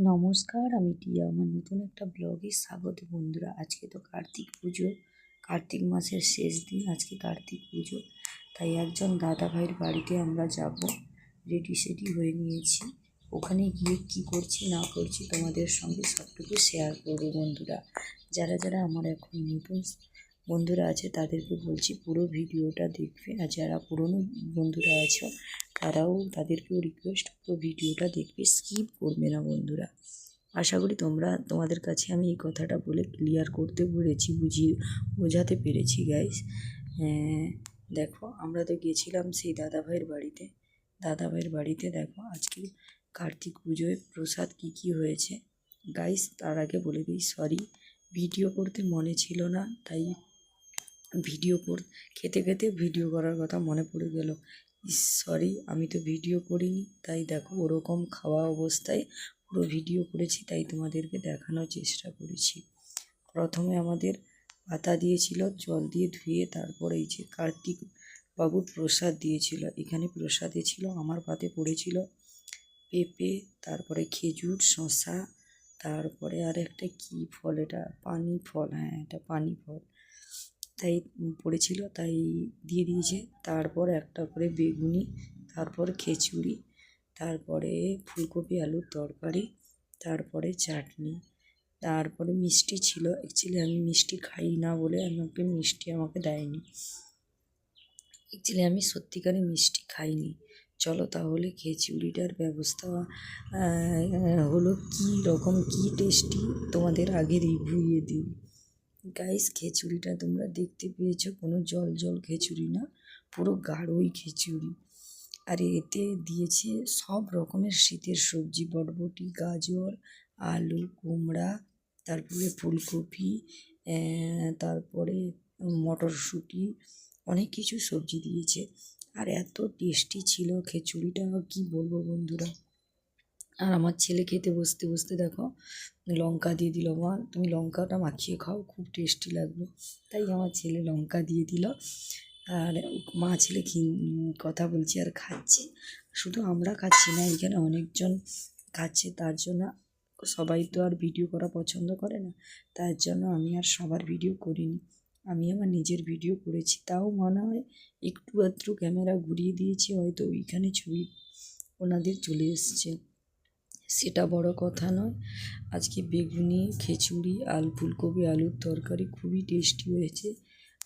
নমস্কার, আমি টিয়া। আমার নতুন একটা ব্লগে স্বাগত বন্ধুরা। আজকে তো কার্তিক পুজো। কার্তিক মাসের শেষ দিন, আজকে কার্তিক পুজো। তাই একজন দাদা ভাইয়ের বাড়িতে আমরা যাব। রেডি সেডি হয়ে নিয়েছি। ওখানে গিয়ে কি করছি, না করছি তোমাদের সঙ্গে সবটুকু শেয়ার করব বন্ধুরা। যারা যারা আমার এখন নতুন বন্ধুরা আছে, তাদেরকে বলছি পুরো ভিডিওটা দেখবে। আর যারা পুরনো বন্ধুরা আছো, তারাও তাদেরকেও রিকোয়েস্ট পুরো ভিডিওটা দেখবে স্কিপ করবে না বন্ধুরা। আশা করি তোমরা, তোমাদের কাছে আমি এই কথাটা বলে ক্লিয়ার করতে পেরেছি, বুঝিয়ে বোঝাতে পেরেছি গাইস দেখো, আমরা তো গেছিলাম সেই দাদাভাইয়ের বাড়িতে। দাদাভাইয়ের বাড়িতে দেখো, আজকে কার্তিক পুজোয় প্রসাদ কী কী হয়েছে। গাইস তার আগে বলে দিই সরি ভিডিও করতে মনে ছিল না, তাই ভিডিও কর, খেতে খেতে ভিডিও করার কথা মনে পড়ে গেল। সরি আমি তো ভিডিও করিনি। তাই দেখো, ওরকম খাওয়া অবস্থায় পুরো ভিডিও করেছি, তাই তোমাদেরকে দেখানোর চেষ্টা করেছি। প্রথমে আমাদের পাতা দিয়েছিল, জল দিয়ে ধুয়ে তারপরে এই যে কার্তিক বাবু প্রসাদ দিয়েছিল। এখানে প্রসাদে ছিল, আমার পাতে পড়েছিল পেঁপে, তারপরে খেজুর শশা তারপরে আর একটা কী ফল এটা? পানি ফল হ্যাঁ এটা পানি ফল। তাই পড়েছিল, তাই দিয়ে দিয়েছে। তারপর একটা করে বেগুনি, তারপর খিচুড়ি, তারপরে ফুলকপি, আলুর তরকারি, তারপরে চাটনি, তারপরে মিষ্টি ছিল। অ্যাকচুয়ালি আমি মিষ্টি খাই না বলে আমাকে মিষ্টি আমাকে দেয়নি। অ্যাকচুয়ালি আমি সত্যিকারে মিষ্টি খাইনি। চলো তাহলে খিচুড়িটার ব্যবস্থা হলো কী রকম, কী টেস্টি তোমাদের আগে রিভিউয়ে দিই। গাইস খিচুড়িটা তোমরা দেখতে পেয়েছ, কোনো জল জল খিচুড়ি না, পুরো গাঢ়ই খিচুড়ি। আর এতে দিয়েছে সব রকমের শীতের সবজি, বটবটি, গাজর, আলু, কুমড়া, তারপরে ফুলকপি তারপরে মটরশুঁটি, অনেক কিছু সবজি দিয়েছে। আর এত টেস্টি ছিল খিচুড়িটা, কি বলব বন্ধুরা? আর আমার ছেলে খেতে বসতে বসতে দেখো লঙ্কা দিয়ে দিল, মা। তুমি লঙ্কাটা মাখিয়ে খাও, খুব টেস্টি লাগবে তাই আমার ছেলে লঙ্কা দিয়ে দিল। আর মা ছেলে কথা বলছি আর খাচ্ছি? শুধু আমরা খাচ্ছি না, এখানে অনেকজন খাচ্ছে, তার জন্য সবাই তো আর ভিডিও করা পছন্দ করে না। তার জন্য আমি আর সবার ভিডিও করিনি। আমি আমার নিজের ভিডিও করেছি। তাও মনে হয় একটু আধটু ক্যামেরা ঘুরিয়ে দিয়েছি, হয়তো ওইখানে ছবি ওনাদের চলে এসছে। সেটা বড় কথা নয়। আজকে বেগুনি, খিচুড়ি, আলু, ফুলকপি, আলুর তরকারি খুবই টেস্টি হয়েছে।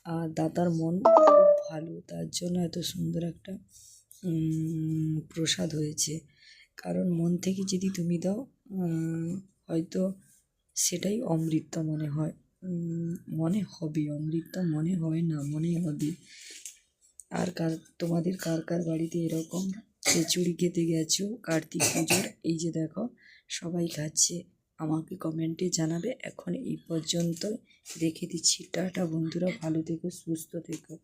আর দাদার মন খুব ভালো, তার জন্য এত সুন্দর একটা প্রসাদ হয়েছে। কারণ মন থেকে যদি তুমি দাও হয়তো সেটাই অমৃত মনে হয়। মনে হবে, অমৃত মনে হয় না, মনে হবে। আর কার, তোমাদের কার কার বাড়িতে এরকম খিচুড়ি খেতে গেছো, কার্তিক পুজোর। এই যে দেখো, সবাই খাচ্ছে। আমাকে কমেন্টে জানাবে। এখন এই পর্যন্ত রেখে দিচ্ছি। টাটা বন্ধুরা, ভালো থেকো, সুস্থ থেকো।